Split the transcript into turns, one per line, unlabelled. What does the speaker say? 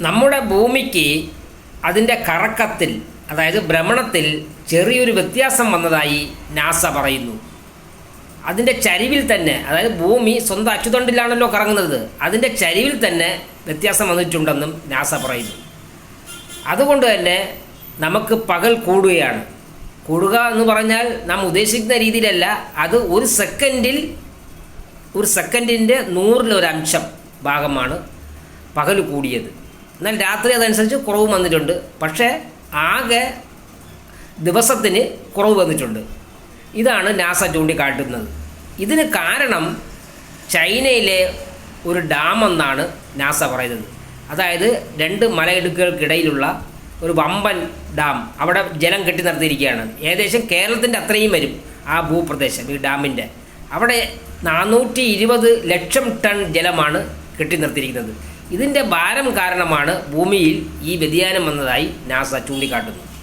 നമ്മുടെ ഭൂമിക്ക് അതിന്റെ കറക്കത്തിൽ അതായത് ഭ്രമണത്തിൽ ചെറിയൊരു വ്യത്യാസം വന്നതായി നാസ പറയുന്നു. അതിന്റെ ചരിവിൽ തന്നെ അതായത് ഭൂമി സ്വന്തം അച്ചുതണ്ടിലാണല്ലോ കറങ്ങുന്നത്. അതിന്റെ ചരിവിൽ തന്നെ വ്യത്യാസം വന്നിട്ടുണ്ടെന്നും നാസ പറയുന്നു. അതുകൊണ്ട് തന്നെ നമുക്ക് പകൽ കൂടുകയാണ്. കൂടുക എന്ന് പറഞ്ഞാൽ നാം ഉദ്ദേശിക്കുന്ന രീതിയിലല്ല അത് ഒരു സെക്കൻഡിൽ ഒരു സെക്കൻഡിന്റെ നൂറിലൊരംശം ഭാഗമാണ് പകൽ കൂടിയത്. എന്നാൽ രാത്രി അതനുസരിച്ച് കുറവ് വന്നിട്ടുണ്ട്. പക്ഷേ ആകെ ദിവസത്തിന് കുറവ് വന്നിട്ടുണ്ട്. ഇതാണ് നാസ ചൂണ്ടിക്കാട്ടുന്നത്. ഇതിന് കാരണം ചൈനയിലെ ഒരു ഡാം എന്നാണ് നാസ പറയുന്നത്. അതായത് രണ്ട് മലയിടുക്കുകൾക്കിടയിലുള്ള ഒരു വമ്പൻ ഡാം. അവിടെ ജലം കെട്ടി നിർത്തിയിരിക്കുകയാണ് ഏകദേശം കേരളത്തിന്റെ അത്രയും വരും ആ ഭൂപ്രദേശം ഈ ഡാമിന്റെ. അവിടെ നാനൂറ്റി ലക്ഷം ടൺ ജലമാണ് കെട്ടി നിർത്തിയിരിക്കുന്നത്. ഇതിന്റെ ഭാരം കാരണമാണ് ഭൂമിയിൽ ഈ വ്യതിയാനം വന്നതായി നാസ ചൂണ്ടിക്കാട്ടുന്നു.